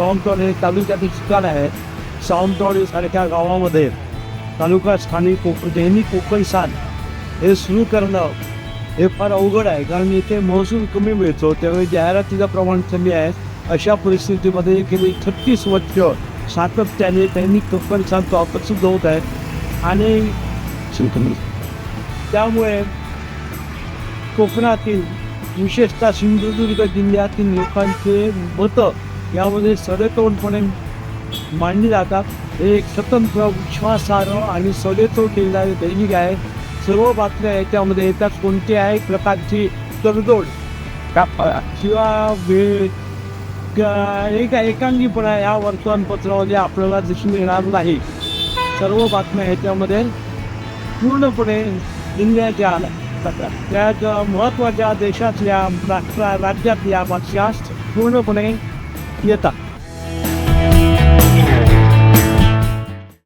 सावंतवाडी हे तालुक्यातील ठिकाण आहे. सावंतवाडी सारख्या गावामध्ये तालुका स्थानिक कोकण नेहमी कोकण सान हे सुरू करणं हे फार अवघड आहे. कारण इथे महसूल कमी मिळतो त्यावेळी जाहिरातीचं प्रमाण कमी आहे. अशा परिस्थितीमध्ये गेली छत्तीस वर्ष सातत्याने त्यांनी कोकण सान प्रसिद्ध होत आहेत आणि त्यामुळे कोकणातील विशेषतः सिंधुदुर्ग जिल्ह्यातील लोकांचे मतं यामध्ये सडेतोडपणे मांडली जातात. हे एक स्वतंत्र विश्वासार्ह आणि सडेतोड केलेले दैनिक आहे. सर्व बातम्या याच्यामध्ये येतात. कोणत्याही प्रकारची तडजोड. किंवा वेळ किंवा एकांगीपणा या वर्तमानपत्रामध्ये आपल्याला दिसून येणार नाही. सर्व बातम्या ह्याच्यामध्ये पूर्णपणे जिल्ह्याच्या त्या ज्या महत्त्वाच्या देशातल्या राष्ट्रा राज्यातल्या बातम्या पूर्णपणे येतात